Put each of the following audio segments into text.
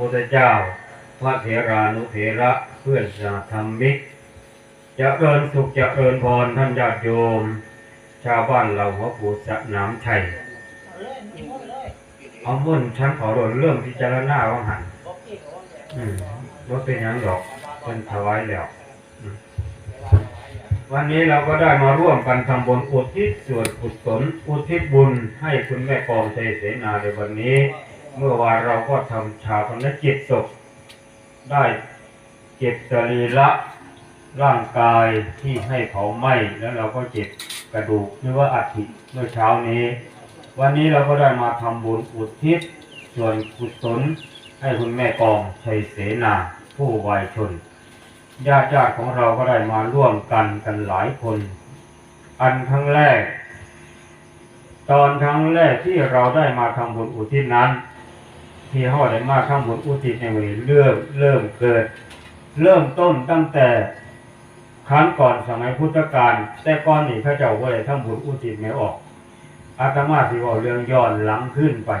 พุทธเจ้า พระเถรานุเถระเพื่อนสาธรรมิกจะเริญสุขจะเริญพรท่านญาติโยม ชาวบ้านเราหัวปูสะน้ำชัยเอามุ่นชั้นขอรนเริ่มพิจารณาว่าหันว่าเป็นยังดอกเป็นถวายแล้ววันนี้เราก็ได้มาร่วมกันทำบุญอุทิศส่วนกุศลอุทิศบุญให้คุณแม่กองใจเสนาในวันนี้ เมื่อวานเราก็ทำชาพนกิจศพได้เก็บสรีระร่างกายที่ให้เผาไหม้แล้วเราก็เก็บกระดูกหรือว่าอัฐิเมื่อเช้านี้ วันนี้เราก็ได้มาทำบุญอุทิศส่วนกุศลให้คุณแม่กองชัยเสนาผู้วายชนญาติญาติของเราก็ได้มาร่วมกันกันหลายคน อันครั้งแรก ตอนครั้งแรกที่เราได้มาทำบุญอุทิศนั้น ที่ห่อได้มากทำบุญอุทิศในวันนี้เริ่มเริ่มเกิด เริ่มต้นตั้งแต่ครั้งก่อนสมัยพุทธกาลแต่ก่อนนี่พระเจ้าก็เลยทำบุญอุทิศไม่ออกอาตมาสิบอกเรื่องย้อนหลังขึ้นไป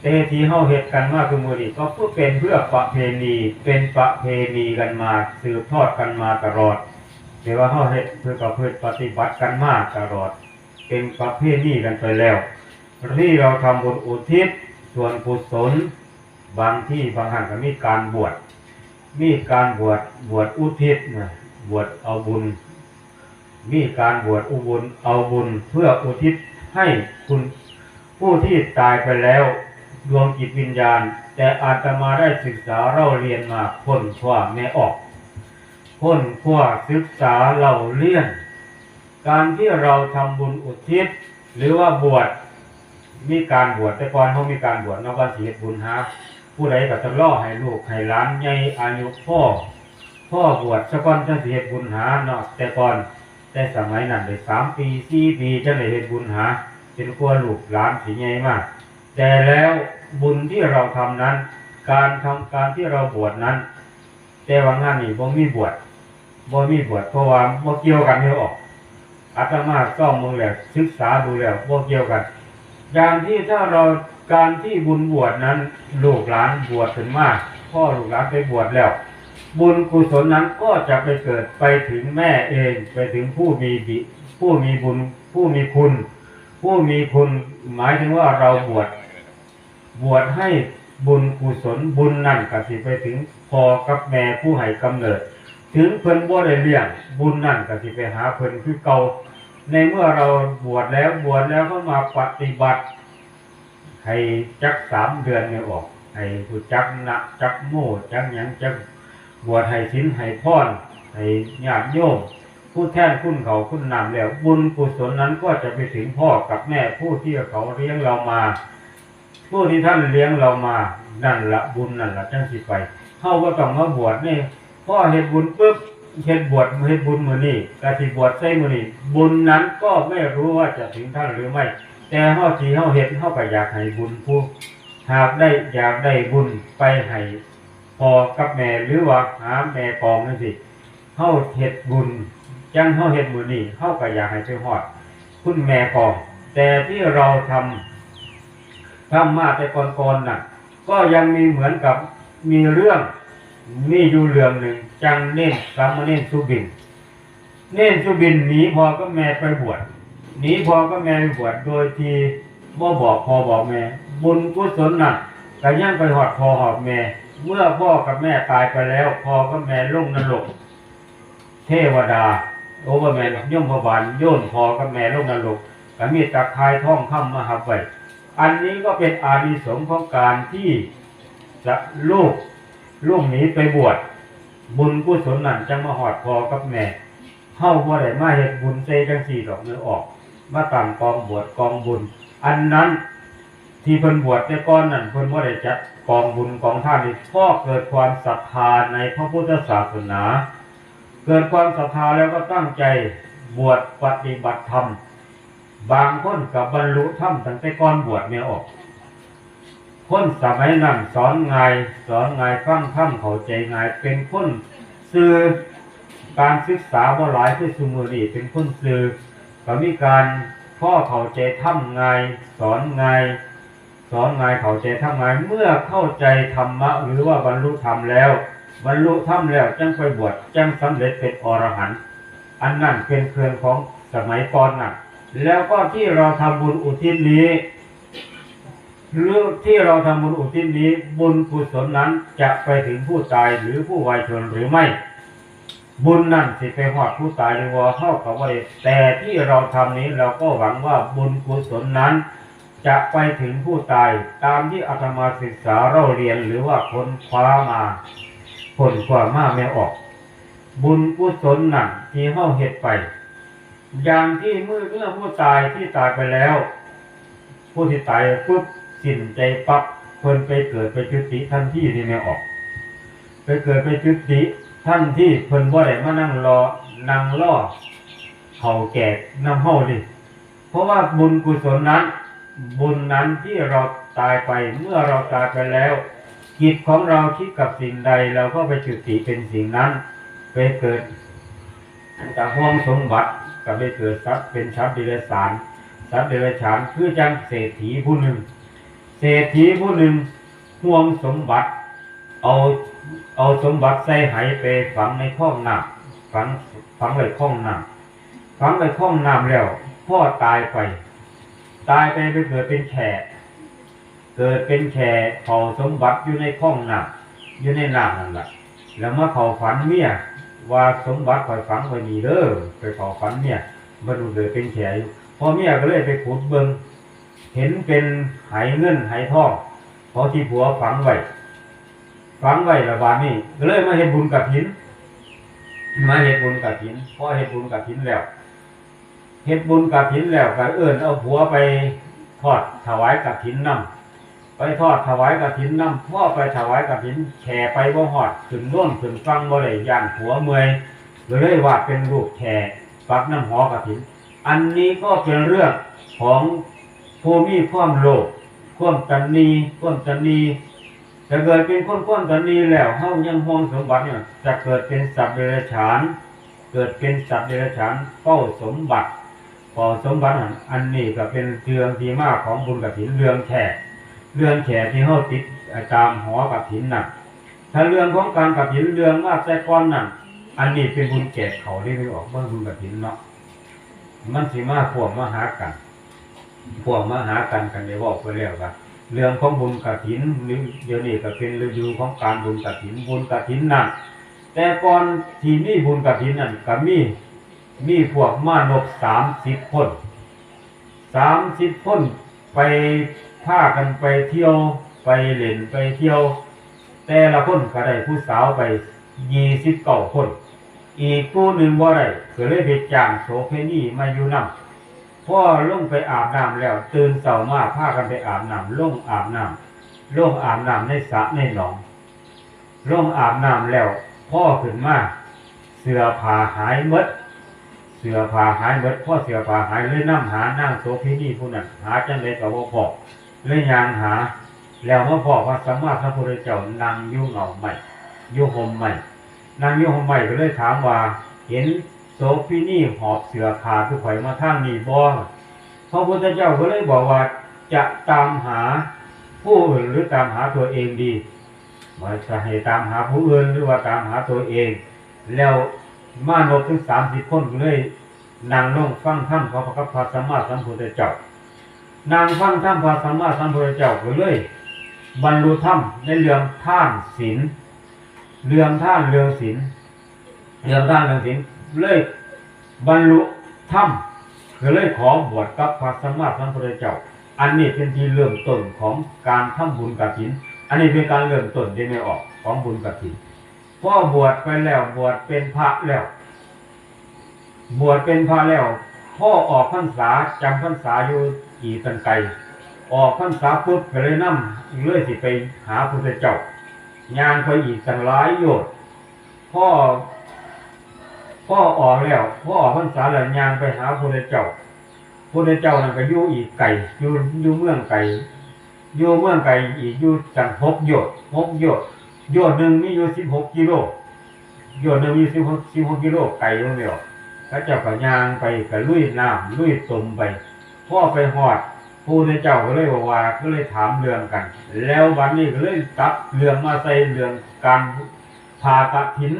เตทีเฮาเฮ็ดกันมากคือมือนี้ก็เพื่อเป็นเพื่อประเพณีเป็นประเพณีกันมาสืบทอดกันมาตลอดแต่ว่าเฮาเฮ็ดเพื่อประพฤติปฏิบัติกันมาตลอด เป็นประเพณีกันไปแล้วที่เราทำบุญอุทิศ ส่วนกุศลบางที่บางแห่งก็มีการบวช มีการบวชบวชอุทิศนะบวชเอาบุญ มีการบวชอุบุญเอาบุญเพื่ออุทิศให้คุณผู้ที่ตายไปแล้วดวงจิตวิญญาณ แต่อาตมาได้ศึกษาเราเรียนมาพ้นขว้าแม่ออกพ้นขว้าศึกษาเราเลี่ยน การที่เราทำบุญอุทิศ หรือว่าบวช มีการบวชแต่ก่อนเขามีการบวชนอกจากสิเฮ็ดบุญหาผู้ใดก็จะล่อให้ลูกให้หล้านใหญ่อายุพ่อพ่อบวชสะก่อนจะเฮ็ดบุญหาเนาะแต่ก่อนแต่สมัยนั้นได้สามปีสี่ปีจะได้เฮ็ดบุญหา เป็นกลัวลูกหลานสิใหญ่มาก แต่แล้วบุญที่เราทำนั้น การทำการที่เราบวชนั้น แต่ว่างานนี้บ่มีบวชบ่มีบวชเพราะว่าบ่เกี่ยวกันเด้อออกอาตมาซ่อมมึงแล้วศึกษาดูแล้วบ่เกี่ยวกัน อย่างที่ถ้าเราการที่บุญบวชนั้นลูกหลานบวชถึงมาก พ่อลูกหลานไปบวชแล้ว บุญกุศลนั้นก็จะไปเกิดไปถึงแม่เอง ไปถึงผู้มีบิผู้มีบุญผู้มีคุณ ผู้มีคุณหมายถึงว่าเราบวชบวชให้บุญกุศลบุญนั่นก็สิไปถึงพ่อกับแม่ผู้ให้กำเนิด ถึงเพิ่นบ่ได้เลี้ยงบุญนั่นก็สิไปหาเพิ่นคือเก่า ในเมื่อเราบวชแล้วบวชแล้วก็มาปฏิบัติ ให้จักสามเดือนเนี่ยออก ให้ผู้จักหนะจักโม่จักยังจักบวชให้ศีลให้พรให้ญาติโยมผู้แท่นคุณเขาคุณนำแล้วบุญกุศลนั้นก็จะไปถึงพ่อกับแม่ผู้ที่เขาเลี้ยงเรามา ผู้ที่ท่านเลี้ยงเรามานั่นละบุญนั่นละจังสิไปเขาก็ต้องมาบวชนี่พ่อเฮ็ดบุญปุ๊บ เฮ็ดบวชเฮ็ดบุญมือนี่กะสิบวชใส่มือนี่บุญนั้นก็ไม่รู้ว่าจะถึงท่านหรือไม่ แต่เฮาที่เฮาเฮ็ดเฮาก็อยากให้บุญผู้หากได้อยากได้บุญไปให้พอกับแม่หรือว่าหาแม่ปองนั่นสิเฮาเฮ็ดบุญจังเฮาเฮ็ดมือนี้เฮาก็อยากให้ไปฮอด คุณแม่ก่อนแต่ที่เราทำทำมาแต่ก่อนๆน่ะ ก็ยังมีเหมือนกับมีเรื่อง มีอยู่เรื่องหนึ่งจังเน้นสามเน้นสุบิน เน้นสุบินหนีพอก็แม่ไปบวชหนีพอก็แม่ไปบวชโดยที่บ่บอกพอบอกแม่ บุญกุศลน่ะก็ยังไปหอดพอหอดแม่ เมื่อพ่อกับแม่ตายไปแล้วพอก็แม่ลงนรกเทวดา โอเวอร์แมนย่อมพบาลโยนพอกับแม่ลงนรกก็มีตะไคร้ท่องคำมาหับไวอันนี้ก็เป็นอานิสงส์ของการที่จะลูก ลูกหนีไปบวชบุญกุศลนั่นจังมาหอดพอกับแม่เฮาบ่ได้มาเฮ็ดบุญใส่จังสี่ดอกเนื้อออก มาตั้งกองบวชกองบุญ อันนั้นที่เพิ่นบวชแต่ก่อนนั่นเพิ่นบ่ได้จัดกองบุญกองท่านนี่พราะเกิดความศรัทธาในพระพุทธศาสนา เกิดความศรัทธาแล้วก็ตั้งใจบวชปฏิบัติธรรม บางคนกับบรรลุธรรมตั้งแต่ก่อนบวชเนี่ยออก คนสมัยนั้นสอนง่ายสอนง่ายฟังธรรมเข้าใจง่ายเป็นคนสื่อการศึกษาบ่หลายคือสมุรีเป็นคนสื่อก็มีการพ่อเข้าใจธรรมง่ายสอนง่ายสอนงานเข้าใจทำงานเมื่อเข้าใจธรรมะหรือว่าบรรลุธรรมแล้วบรรลุธรรมแล้วจังไปบวชจังสำเร็จเป็นอรหันต์อันนั่นเป็นเครื่องของสมัยก่อนน่ะ แล้วก็ที่เราทำบุญอุทิศนี้ หรือที่เราทำบุญอุทิศนี้ บุญกุศลนั้นจะไปถึงผู้ตายหรือผู้วายชนหรือไม่ บุญนั่นสิไปหอดผู้ตายหรือว่าเข้ากับว่าแต่ที่เราทำนี้เราก็หวังว่าบุญกุศลนั้น จะไปถึงผู้ตายตามที่อาตมาศึกษาเราเรียนหรือว่าคนคว้ามาผลกว่ามาไม่ออก บุญกุศลนั่นที่เฮาเฮ็ดไป อย่างที่เมื่อเมื่อผู้ตายที่ตายไปแล้ว ผู้ที่ตายปุ๊บ สิ้นใจปั๊บเพิ่นไปเกิดไปจุติทันทีนี่ไม่ออก ไปเกิดไปจุติท่านที่เพิ่นบ่ได้มานั่งรอนั่งรอเขาแก่น้ำเฮาดิเพราะว่าบุญกุศลนั้น บุญนั้นที่เราตายไปเมื่อเราตายไปแล้วจิตของเราคิดกับสิ่งใดเราก็ไปจุติเป็นสิ่งนั้น ไปเกิดจากห้องสมบัติก็ไปเกิดทรัพย์เป็นทรัพย์ดิเรกสารทรัพย์เดิเรกฉานคือจังเศรษฐีผู้หนึ่ง เศรษฐีผู้หนึ่งห่วงสมบัติ เอาเอาสมบัติใส่ไหไปฝังในข้องน้ำฝังฝังไว้ข้องน้ำฝังไว้ข้องน้ำแล้วพ่อตายไป ตายไปไปเกิดเป็นแขกเกิดเป็นแขกเผาสมบัติอยู่ในข้องน้ำอยู่ในน้ำนั่นแหละแล้วเมื่อเขาฝันเมียว่าสมบัติคอยฝังไว้นี่เด้อไปเขาฝันเมียบรรลุเกิดเป็นแขกอยู่พอเมียก็เลยไปขุดเบิง เห็นเป็นไหเงินไหทองเพราะที่ผัวฝังไว้ฝังไว้ระบาดนี่ก็เลยมาเฮ็ดบุญกับหิน มาเฮ็ดบุญกับหินพอเฮ็ดบุญกับหินแล้วเฮ็ดบุญกับหินแล้วก็เอิ้นเอาผัวไปทอดถวายกับหินนํไปทอดถวายกับหินนํพ่อไปถวายกับหินแข่ไปบ่ฮอดขึ้นโน่นขึ้นฟังบ่ได้ย่านผัวเมยเลยวาดเป็นรูปแข่ปักน้ำหอกับหิน อันนี้ก็เป็นเรื่องของ ผู้มีความโลภความตันนีความตันนีถ้าเกิดเป็นคนก้นกันนี้แล้วเฮายังห่วงสมบัติเนี่ยจะเกิดเป็นสัตว์เดรัจฉาน เกิดเป็นสัตว์เดรัจฉานเฝ้าสมบัติพอสมบัติอันนี้ก็เป็นเรื่องที่มากของบุญกฐินเรื่องแขกเรื่องแขกที่เฮาติดตามหอกฐินน่ะถ้าเรื่องของการกฐินเรื่องมากแต่ก่อนนั่นอันนี้เป็นบุญแก่เขาที่ไม่ออกเมื่อบุญกฐินเนาะมันสิมาพวกมาหากัน พวกมาหากันกันเดี๋ยวบอกไปแล้วกันเรื่องของบุญกฐินเดี๋ยวนี้ก็เป็นฤดูของการบุญกฐินบุญกฐินนั่นแต่ก่อนที่มีบุญกฐินนั่นก็มีมีพวกมานพสามสิบคนสามสิบคนไปพากันไปเที่ยวไปเล่นไปเที่ยว แต่ละคนก็ได้ผู้สาวไปยี่สิบเก้าคน อีกผู้หนึ่งว่าได้ก็เลยไปจ้างโสเพณีมาอยู่นำ พ่อลงไปอาบน้ำแล้ว ตื่นเช้ามาพากันไปอาบน้ำลงอาบน้ำลงอาบน้ำในสระในหนองลงอาบน้ำแล้ว พ่อขึ้นมาเสื้อผ้าหายหมดเสื้อผ้าหายหมดพ่อเสื้อผ้าหายเลยน้ำหานั่งโสเภณีผู้นั้นหาจังเลยกับว่าพอเลยยางหา แล้วมาพอว่าสมมาพระพุทธเจ้านั่งยู่งเหงาใหม่ยู่งห่มใหม่นั่งยู่งห่มใหม่ก็เลยถามว่า เห็น โสเภณีหอบเสือผ้าทุกข่อยมาทางนี้บ่พระพุทธเจ้าก็เลยบอกว่าจะตามหาผู้อื่นหรือตามหาตัวเองดีว่าจะให้ตามหาผู้อื่นหรือว่าตามหาตัวเอง แล้วมานพถึงสามสิบคนก็เลยนั่งลงฟังธรรมของพระพัสมมาสัมพุทธเจ้านางฟังธรรมพระสัมมาสัมพุทธเจ้าก็เลย บรรลุธรรมในเรื่องท่านศีลเรื่องท่านเรื่องศีลเรื่องท่านเรื่องศีล เลยบรรลุธรรมก็เลยขอบวชกับพระสัมมาสัมพุทธเจ้า อันนี้เป็นที่เริ่มต้นของการทำบุญกฐิน อันนี้เป็นการเริ่มต้นที่ไม่ออกของบุญกฐินพ่อบวชไปแล้วบวชเป็นพระแล้ว บวชเป็นพระแล้วพ่อออกพรรษาจำพรรษาอยู่กี่ตันไกออกพรรษาปุ๊บก็เลยนั่เลื่อยสิไปหาพุทธเจ้างานไปอีกตั้งหลายโยชน์พ่อ พ่อออกแล้วพ่อออกพรรษาแล้วยางไปหาพระเจ้าพระเจ้านั่นก็อยู่อีกไก่อยู่อยู่เมืองไก่อยู่เมืองไก่อีกอยู่จังหกโยชน์หกโยชน์โยชน์หนึ่งมีอยู่สิบหกกิโลโยชน์หนึ่งมีสิบหกสิบหกกิโลไก่ตรงเดียวพระเจ้าก็ยางไปก็ลุยน้ำลุยตมไปพ่อไปหอดผู้ในเจ้าก็เลยบอกว่าก็เลยถามเรื่องกัน แล้ววันนี้ก็เลยตัดเรื่องมาใส่เรื่องการพากระถิน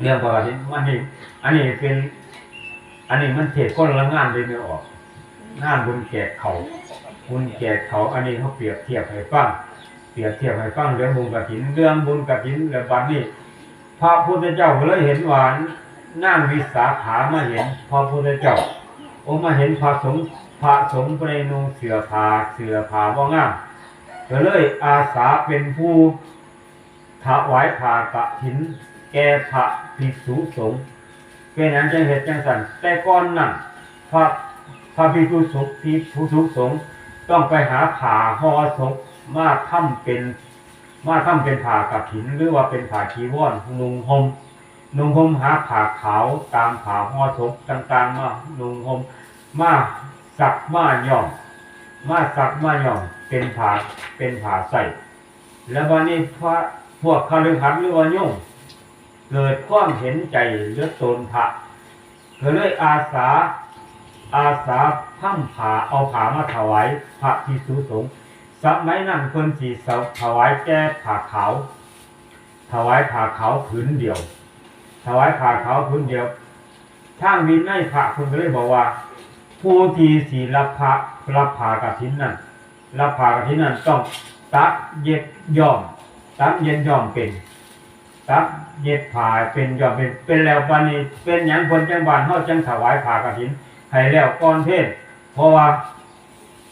เรื่องพากระถินอันนี้อันนี้เป็น อันนี้มันเทศคนละงานเลยไม่ออก งานบุญแจกเขาบุญแจกเขา อันนี้เขาเปรียบเทียบให้ฟังเปรียบเทียบให้ฟังเรื่องบุญกฐินเรื่องบุญกฐินและบัดนี้พระพุทธเจ้าเลยเห็นหวานนั่งวิสาขามาเห็นพระพุทธเจ้าโอมาเห็นพระสงฆ์พระสงฆ์ไปนุ่งเสือผาเสือผาว่างามก็เลยอาสาเป็นผู้ถวายผ้ากฐิน ก่พระภิกษุสงฆ์เป็นอย่างจังเหตุจังสันแต่ก่อนนั้นพระพระภิกษุสงฆ์ภิกษุสงฆ์ต้องไปหาผ้าห่อศพมาทำเป็นมาทำเป็นผ้ากฐินหรือว่าเป็นผ้าจีวรนุ่งห่มนุ่งห่มหาผ้าขาวตามผ้าห่อศพต่างๆมานุ่งห่มมาสักมาย่อมมาสักมาย่อมเป็นผ้าเป็นผ้าใส่แล้ววันนี้พระพวกคาลือขันธ์หรือว่าโยม เกิดความเห็นใจเหลือดตนพระก็เลยอาสา อาสาพั่มผาเอาผามาถวายพระพิสุสงฆ์สมัยนั้นคนสีเสาถวายแก้ผาขาว ถวายผาขาวผืนเดียว ถวายผาขาวผืนเดียวทางวินัยพระคนก็เลยบอกว่า ผู้ที่สีรับพระรับผากฐินนั้นรับผากฐินนั้นต้องตัดเย็บย่อมตัดเย็นย่อมเป็นตัด เย็บผ่าเป็นย่อมเป็นเป็นแล้วปานนี้เป็นอย่างคนจังหวัดเฮาจังถวายผ่ากฐินให้แล้วก่อนเพศเพราะว่า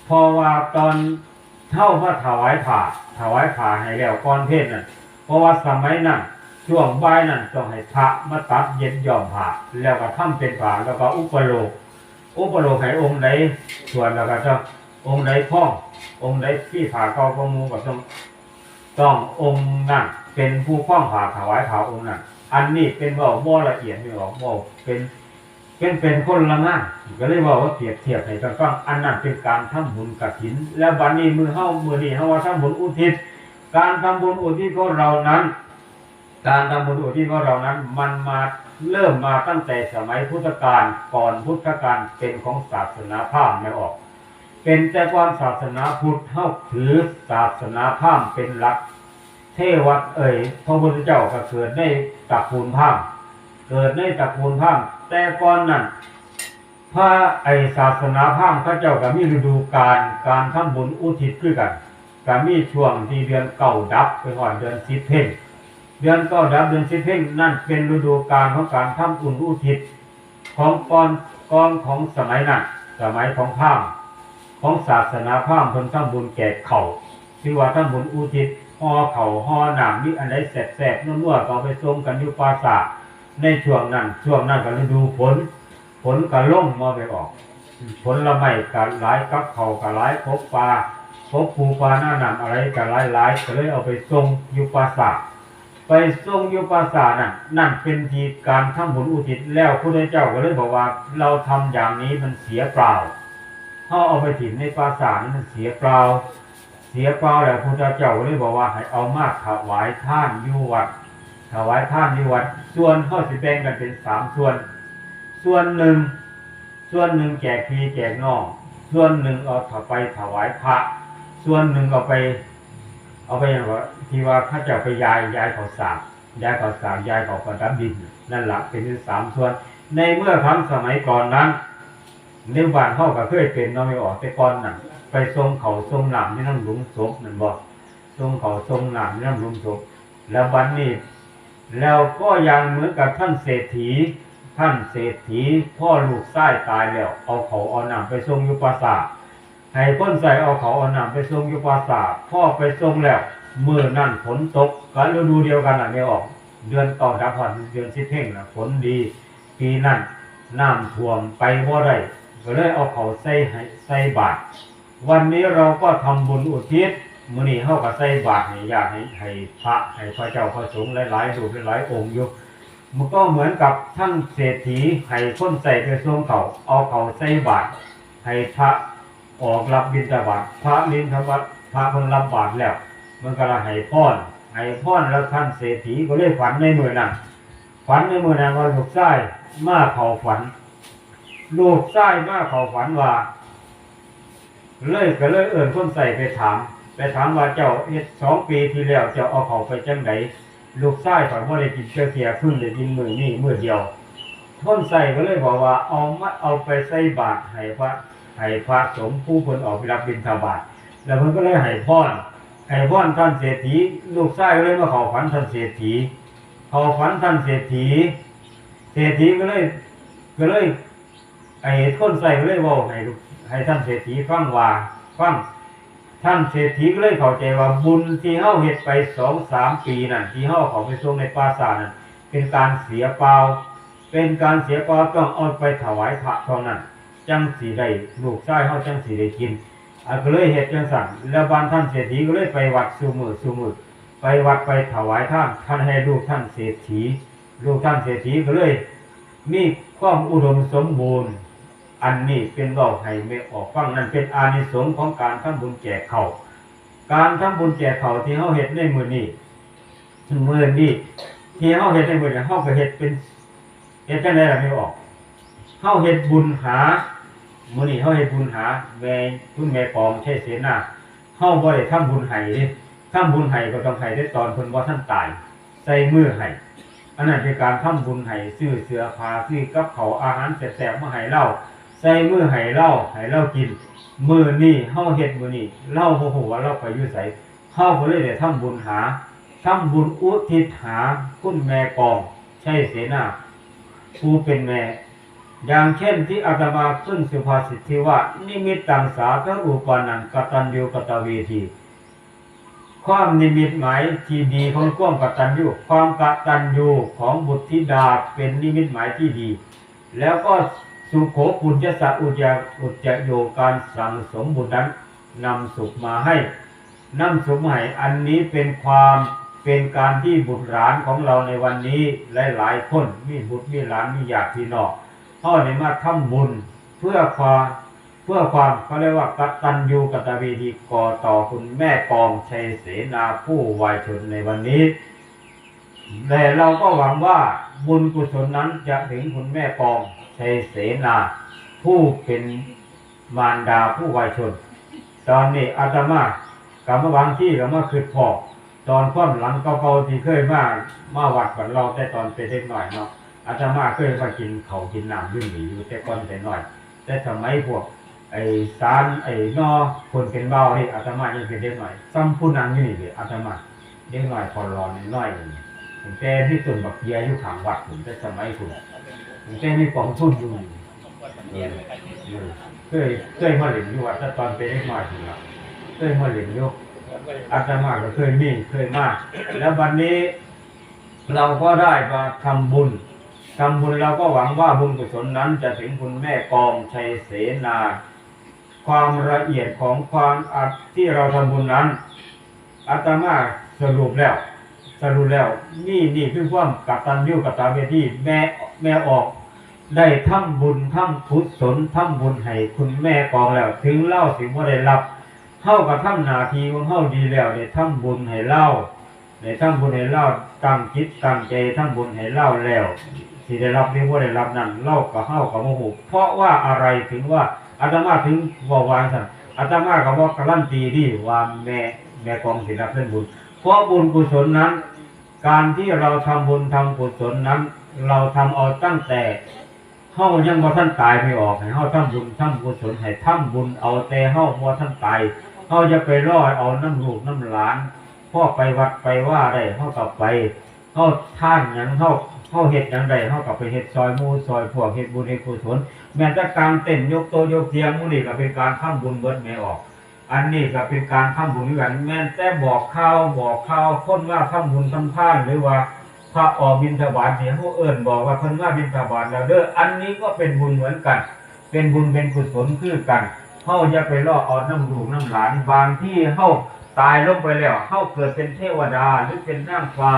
เพราะว่าตอนเท่ามาถวายผ่าถวายผ่าให้แล้วก่อนเพศนั่นเพราะว่าสมัยนั้นช่วงบ่ายนั้นต้องให้พระมาตัดเย็นย่อมผ่าแล้วก็ทำเป็นผ่าแล้วก็อุปโลกอุปโลกให้องค์ใดส่วนแล้วก็จะองค์ใดพ้ององค์ใดที่ผ่าก่าก็มูก็ต้องต้ององค์นั้น เป็นผู้พ้องผ่าถวายผ่าองค์นั้นอันนี้เป็นบ่บ่ละเอียดไม่หรอกบ่เป็นเป็นเป็นคนละงานก็เลยบอกว่าเปรียบเทียบให้กันฟังอันนั้นเป็นการทำบุญกฐิน แล้วบัดนี้มือเฮามือนี้เฮาว่าทำบุญอุทิศ การทำบุญอุทิศของเรานั้น การทำบุญอุทิศของเรานั้น มันมาเริ่มมาตั้งแต่สมัยพุทธกาลก่อนพุทธกาลเป็นของศาสนาพราหมณ์ไม่ออก เป็นแต่ความศาสนาพุทธเฮาถือศาสนาพราหมณ์เป็นหลัก เทวัดเอ่ยพระพุทธเจ้าก็เกิดในตระกูลพราหมณ์เกิดในตระกูลพราหมณ์แต่ก่อนนั้นพระไอศาสนาพราหมณ์พระเจ้าก็มีฤดูกาลการทำบุญอุทิศคือกันก็มีช่วงที่เดือนเก่าดับไปก่อนเดือนสิบเพ่งเดือนเก่าดับเดือนสิบเพ่งนั่นเป็นฤดูกาลของการทำบุญอุทิศของกอนกอนของสมัยนั้นสมัยของพราหมณ์ของศาสนาพราหมณ์เพิ่นทำบุญแก่เขาชื่อว่าทำบุญอุทิศ ห่อเขาห่อหนามมีอันใดแสบๆนัวๆก็เอาไปส่งกันอยู่ปราสาทในช่วงนั้นช่วงนั้นก็ฤดูฝนฝนก็ล่มมาไปออก ผลละไม้ก็หลายกับเขาก็หลายพบปลาพบปูปลาหน้าหนำอะไรก็หลายหลายก็เลยเอาไปส่งอยู่ปราสาทไปส่งอยู่ปราสาทนั่นนั่นเป็นทีการทำบุญอุทิศแล้วพระเจ้าก็เลยบอกว่าเราทำอย่างนี้มันเสียเปล่าถ้าเอาไปถิ่นในปราสาทนี่มันเสียเปล่า เสียเปล่าแล้วพระเจ้าก็เลยบอกว่าให้เอามาถวายท่านอยู่วัดถวายท่านที่วัด ส่วนข้อสิแบ่งกันเป็นสามส่วน ส่วนหนึ่ง ส่วนหนึ่งแจกพีแจกนอกส่วนหนึ่งเอาถไปถวายพระ ส่วนหนึ่งเอาไป เอาไปอย่างว่าที่ว่าข้าเจ้าไปยายยายเขาสากยายเขาสากยายเขาประดับดินนั่นหละเป็นสามส่วน ในเมื่อครั้งสมัยก่อนนั้นในบ้านเขาก็เคยเป็นเนาะไม่ออกแต่ก่อนนั่น ไปทรงเขาทรงหนามที่นั่งหลุมศพนั่นบอกทรงเขาทรงหนามที่นั่งหลุมศพแล้วบัดนนี้แล้วก็ยังเหมือนกับท่านเศรษฐี ท่านเศรษฐีพ่อลูกไส้ตายแล้วเอาเขาเอาหนำไปทรงยุปราสาทให้คนใส่เอาเขาเอาหนำไปทรงยุปราสาทพ่อไปทรงแล้วเมื่อนั่นฝนตกกันฤดูเดียวกันอะไม่ออก เดือนต่อดับผ่อนเดือนสิบเพ่งนะฝนดีปีนั้นน้ำท่วมไปว่าได้ก็เลยเอาเขาใส่ให้ใส่บาตร วันนี้เราก็ทำบุญอุทิศมื้อนี้เฮาก็ใส่บาตรให้ญาติให้ให้พระให้พระเจ้าพระสงฆ์หลายๆรูปหลายๆองค์อยู่มันก็เหมือนกับท่านเศรษฐีให้คนใส่ไปทรงเขาเอาเขาใส่บาตรให้พระออกรับบิณฑบาตพระลินทวัตพระเพิ่นรับบาตรแล้ว มันก็ละให้พรให้พรแล้วท่านเศรษฐีก็เลยฝันในมือนั้นฝันในมือนั้นว่าลูกชายมาเข้าฝัน ลูกชายมาเข้าฝันว่า เลยก็เลยเอิ่นคนใส่ไปถาม ไปถามว่าเจ้าเฮ็ดสองปีที่แล้วเจ้าเอาเขาไปจังไดลูกชายข่อยบ่ได้กินเชื้อเทียเพิ่งได้กินมือนี้มื้อเดียวคนใส่ก็เลยบอกว่าเอามาเอาไปใส่บาตรให้พระให้พระสงฆ์ผู้เพิ่นออกไปรับบิณฑบาตแล้วเพิ่นก็เลยให้พรให้พรท่านเศรษฐีลูกชายก็เลยมาข้าฝันท่านเศรษฐีข้าฝันท่านเศรษฐีเศรษฐีก็เลยก็เลยไอ้คนใส่ก็เลยบอกให้ลูก ให้ท่านเศรษฐีฟังว่าฟังท่านเศรษฐีก็เลยเข้าใจว่าบุญที่เฮาเฮ็ดไปสองสามปีนั่นที่เฮาเขอไปส่งในปราสาทนั่นเป็นการเสียเปล่า เป็นการเสียเปล่าต้องเอาไปถวายพระเท่านั้น จังสีได้ลูกชายเฮาจังสีได้กินอันก็เลยเฮ็ดจังสั่นแล้วบานท่านเศรษฐีก็เลยไปวัดสุมือสุมือไปวัดไปถวายท่านท่านให้ลูกท่านเศรษฐี ลูกท่านเศรษฐีก็เลยมีความอุดมสมบูรณ์ อันนี้เป็นเว่าให้ไม่ออกฟังนั่นเป็นอานิสงส์ของการทำบุญแจกเขาการทำบุญแจกเขาที่เฮาเฮ็ดในมือนี้มือนี้ที่เฮาเฮ็ดในมือนี้เฮาก็เฮ็ดเป็นเฮ็ดจังได๋ล่ะไม่ออกเฮาเฮ็ดบุญหามือนี้เฮาเฮ็ดบุญหาแม่คุณแม่ปองใช้เสนาเฮาบ่ได้ทำบุญให้เด้ทำบุญให้ก็ต้องให้ได้ตอนเพิ่นบ่ทันตายใส่มือให้อันนั้นเป็นการทำบุญให้ซื้อเสื้อผ้าซื้อกับเขาอาหารแสบๆมาให้เรา ส่มือให้เราให้เรากิน มือนี่เฮาเฮ็ดมือนี่เราบ่ฮู้ว่าเราไปอยู่ไสเฮาก็เลยได้ทำบุญหาทำบุญอุทิศหาคุณแม่กอง ใช่เสนาผู้เป็นแม่อย่างเช่นที่อาตมาขึ้นสุภาษิตที่ว่า นิมิตตังสาพระอุปนันกตัญญูกตเวที ความนิมิตหมายที่ดีของความกตัญญูความกตัญญูของบุตรธิดาเป็นนิมิตหมายที่ดี แล้วก็ สุโขปุญญสัตอุจยอุจโยการสั่งสมบุญนั้นนำสุขมาให้นำสุขมาให้อันนี้เป็นความเป็นการที่บุตรหลานของเราในวันนี้หลายๆคนมีบุตรมีหลานมีญาติพี่น้องพ่อในมาทำบุญเพื่อความเพื่อความเขาเรียกว่ากตัญญูกตเวทีก่อต่อคุณแม่กองชัยเสนาผู้วายชนในวันนี้ แต่เราก็หวังว่าบุญกุศลนั้นจะถึงคุณแม่กอง ชัยเสนา ผู้เป็นมารดาผู้วายชน ตอนนี้อาตมากลับมาบางที่ก็มาคือพอตอนความหลังเก่าๆที่เคยมามาวัดกับเราแต่ตอนเป็นเด็กหน่อยเนาะอาตมาเคยมากินเขากินน้ำยื่นหนีอยู่แต่ก่อนแต่หน้อย แต่สมัยพวก ไอ้สารไอ้นอคนเป็นเบานี่อาตมายังเป็นเด็กหน่อยซ้ำผู้นั้นอยู่นี่เลยอาตมาเด็กหน่อยพอรอนี่น้อยนี่ผมแต่ที่ต้นบักเกียอยู่ข้างวัดผมแต่สมัยผมผม แต่มีกองทุนอยู่นี่เออเออเคยเคยมาเล่นอยู่วัดแต่ตอนเป็นเด็กน้อยผมละเคยมาเล่นอยู่อาตมาก็เคยมีเคยมาแล้ววันนี้เราก็ได้มาทำบุญทำบุญเราก็หวังว่าบุญกุศลนั้นจะถึงคุณแม่กองชัยเสนา ความละเอียดของความอัดที่เราทำบุญนั้นอาตมาสรุปแล้ว สรุปแล้ว นี่นี่คือความกัปตันยูกัปตันเวทีแม่ แม่ออก ได้ทำบุญทำพุศลทำบุญให้คุณแม่กองแล้ว ถึงเล่าสิว่าได้รับเท่ากับทำหนาทีของเท่าดีแล้วได้ทำบุญให้เล่าได้ทำบุญให้เล่าตั้งจิตตั้งใจทำบุญให้เล่าแล้วที่ได้รับหรือว่าได้รับนั้นเล่ากับเฮากับโมโหเพราะว่าอะไรถึงว่าอาตมาถึงบอกวางสั่นอาตมาก็บอกการันตีดีว่าแม่แม่กองศิลป์เพื่นบุญ เพราะบุญกุศลนั้น การที่เราทำบุญทำกุศลนั้น เราทำเอาตั้งแต่เฮายังบ่ท่านตายไม่ออกให้เฮาทำบุญทำกุศลให้ทำบุญเอาแต่เฮาบ่ท่านตายเฮาจะไปรอเอาน้ำลูกน้ำหลานพ่อไปวัดไปว่าได้เฮากลับไปเฮาท่านหยังเฮาเฮาเฮ็ดจังไดเฮาก็ไปเฮ็ดซอยหมู่ซอยพวกเฮ็ดบุญเฮ็ดกุศลแม้แต่การเต้นยกโตยกเตียงมู่นี่ก็เป็นการทำบุญเบิดแม่ออกอันนี้ก็เป็นการทำบุญเหมือนกันแม้แต่บอกข่าวบอกข่าวคนว่าทำบุญทำทานหรือว่า พระออกบิณฑบาตเนี่ยเฮาเอิ้นบอกว่าเพิ่นมาบิณฑบาตแล้วเด้ออันนี้ก็เป็นบุญเหมือนกัน เป็นบุญเป็นกุศลคือกันเฮาอย่าไปล่อเอาน้ำลูน้ำหลานบางที่เฮาตายลงไปแล้วเฮาเกิดเป็นเทวดาหรือเป็นนางฟ้า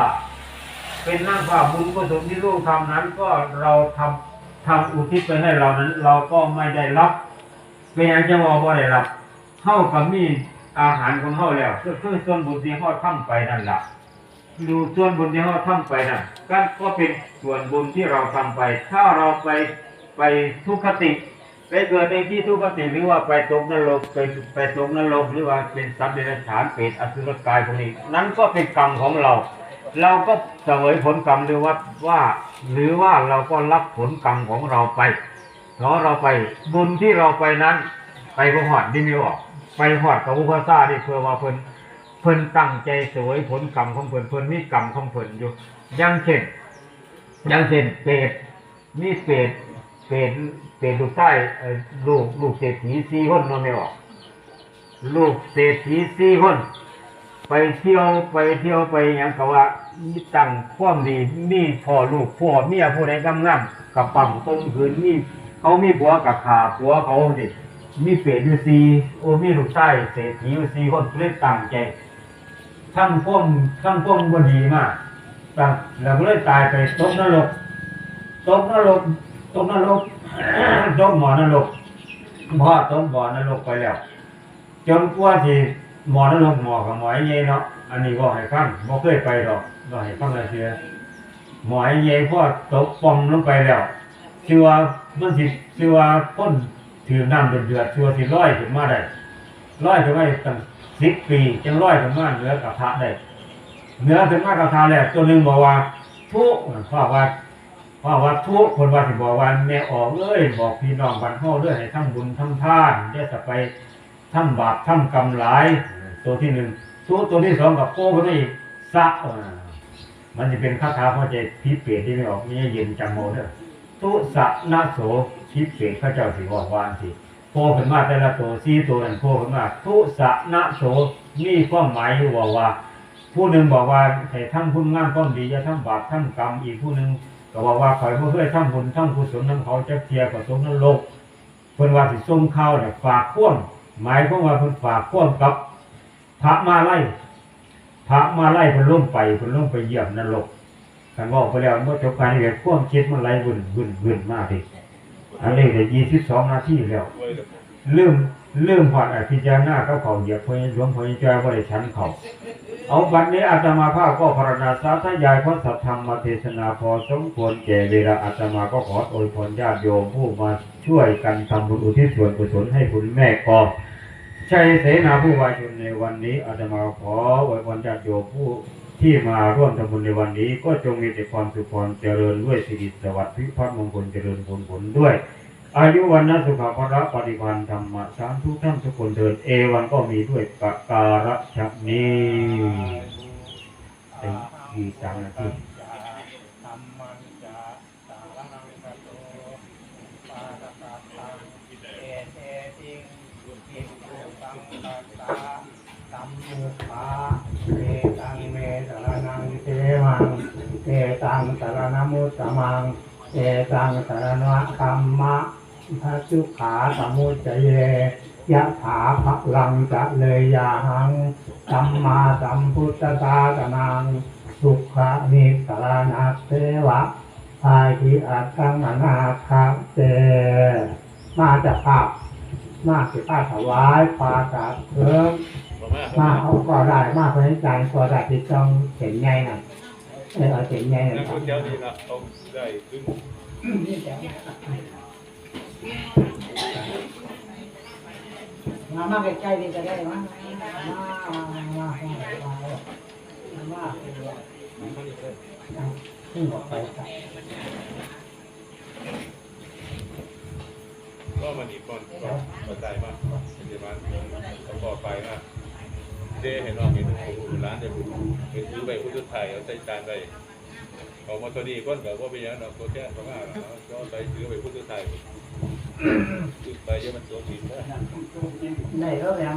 เป็นนางฟ้าบุญกุศลที่ลูกทำนั้นก็เราทำทำอุทิศไปให้เรานั้น เราก็ไม่ได้รับเป็นอย่างจะบอกว่าได้รับเท่ากับมีอาหารของเขาแล้วก็คือส่วนบุญที่เขาทำไปนั่นแหละ ดูส่วนบุญที่เขาทำไปนั่นก็ก็เป็นส่วนบุญที่เราทำไป ถ้าเราไปไปทุกขติไปเกิดในที่ทุกขติหรือว่าไปตกนรกเป็นไปตกนรกหรือว่าเป็นสัตว์เดรัจฉานเปรตอสุรกายพวกนี้ นั้นก็เป็นกรรมของเรา เราก็เสวยผลกรรมหรือว่าว่า หรือว่าเราก็รับผลกรรมของเราไปเพราะเราไปบุญที่เราไปนั้น ไปพหอดดิมิวออกไปหอดกับอุปสาที่เพื่อว่าเพิ่น พิ่นตั้งใจสวยผลกรรมของเพิ่นเพิ่นมีกรรมของเพิ่นอยู่อยังเช่นอยังเช่นเปรตมีเปรตเปรตเปรตลูกใต้ลูกลูกเศรษฐีสี่คนนาะไม่ออก ลูกเศรษฐีสี่คน ไปเที่ยวไปเที่ยวไปอย่างกับว่ามีตั้งความดีมีพ่อลูกพ่อเมียผู้ใดกำงามกับปั๊มตรงคืนมีเขามีผัวกับขาผัวเขาดิมีเปรตอยู่สี่โอ้มีลูกชายเศรษฐีอยู่สี่คนเล่นตั้งใจ ทั้งพ่อมทั้งพ่อมก็ดีมากตั้งแล้วก็เลยตายไปตกนรกตกนรกตกนรกตกหมอนรกพ่อตกบ่อนรกไปแล้ว จนกว่าที่หมอนรกหมอกับหมอไอ้เย่เนาะอันนี้ก็ให้ฟังบ่เคยไปดอกก็ให้ฟังเลยเสียหมอไอ้เย่พ่อตกปอมลงไปแล้วชื่อว่ามันสิชื่อว่าพ้นถือน้ำเดือดเดือดชื่อว่าสิร้อยขึ้นมาได้ร้อยขึ้นมาตั้ง สิบปีจังร้อยขึ้นมาเนื้อกับพระได้เนื้อขึ้นมากับพระแล้วตัวหนึ่งบอกว่าทุกพ่อว่าพ่อว่าทุกคนว่าสิบอกว่าแม่ออกเอ้ยบอกพี่น้องบ้านเฮาเด้อให้ทำบุญทำทานได้จะไปทำบาปทำกรรมหลายตัวที่หนึ่งตัวตัวที่สองกับโก้ขึ้นมาอีกสะมันจะเป็นคาถาพระเจพิเปรตที่ไม่ออกนี่เย็นจำโมเด้อตุสะนาโสพิเปรตข้าเจ้าสิบอกวานสิ พขึ้นมาแต่ละตัวสี่ตัวนั้นโพขึ้นมาตุสะนาโสมีความหมายอยู่ว่าว่า ผู้หนึ่งบอกว่าให้ทำคุณงามความดีอย่าทำบาปทำกรรมอีกผู้หนึ่งก็บอกว่าคอยเพื่อทำบุญทำกุศลน้ำเขาจะเทียกับสมนั้นโลกเพิ่นว่าสิส่งข้าวเนี่ยฝากพ่วงหมายความว่าเพิ่นฝากพ่วงกับ พระมาไล่พระมาไล่เพิ่นลงไปเพิ่นลงไปเยี่ยมนรกท่านบอกไปแล้วเมื่อจบการเรียนพ่วงคิดมันไหลวุ่นวุ่นวุ่นมากดิ อันนี้ได้ยี่สิบสองนาทีแล้วลืมลืมพอดอพิจารณาเขาเขาเหยียบพหลวงพ่อจอยบ่ได้ชั้นเขาเอาบัดนี้อาตมาภาพก็พรณนาสาธยายพระสัทธรรมเทศนาพอสมควรแก่เวลาอาตมาก็ขออวยพรญาติโยมผู้มาช่วยกันทำบุญอุทิศส่วนกุศลให้คุณแม่กองชัยเสนาผู้วายชนในวันนี้อาตมาขออวยพรญาติโยมผู้ ที่มาร่วมทำบุญในวันนี้ ก็จงมีแต่ความสุขความเจริญด้วยสิริสวัสดิ์พิพัฒน์มงคลเจริญผลผลด้วย อายุวันนะสุขภระปฏิพันธ์ธรรมะสามทุกท่านทุกคนเดินเอวันก็มีด้วยปะการะชะนีเป็นกีสังนาทีธรรมัญจะสารังกโตปาตตาตังเอเทติงอิปุตังตัสสะตัมมุขา งเทมังเอตังสารนมุตตมังเอตังสารนะธรรมะพระสุขาสมุจเยยะถาภลังจะเลยยาหังสัมมาสัมพุทธตากนังสุขะนิสารนาเทวะภาหิอัตตังอนาคาเตมาจากภาพมาสิป้าถวายปาจากเพิ่ม มาเอาก็ได้มากเพราะฉะนั้นการก็ได้ที่ต้องเห็นไงน่ะเออเห็นไงน่ะนั่นคนเดียวนี่นะต้องได้ขึ้นมามาใกล้ๆนี่จะได้มั้ยมามามามามามาขึ้นออกไปก็มันอีกคนก็ปัจจัยมากเดี๋ยวมันต้องต่อไปมาก เจ้ให็น้องเห็นผู้ร้านได้บุญเป็นซื้อไปผู้ทุกไทยเอาใส่จานไปออกมาตัวนี้ก้นแบบว่าไปยังดอกตัวแค่เพราะว่าณก็ไปซื้อไปผู้ทุกไทยซื้อไปเยอะมันตัวผิดนะไหนก็แล้ว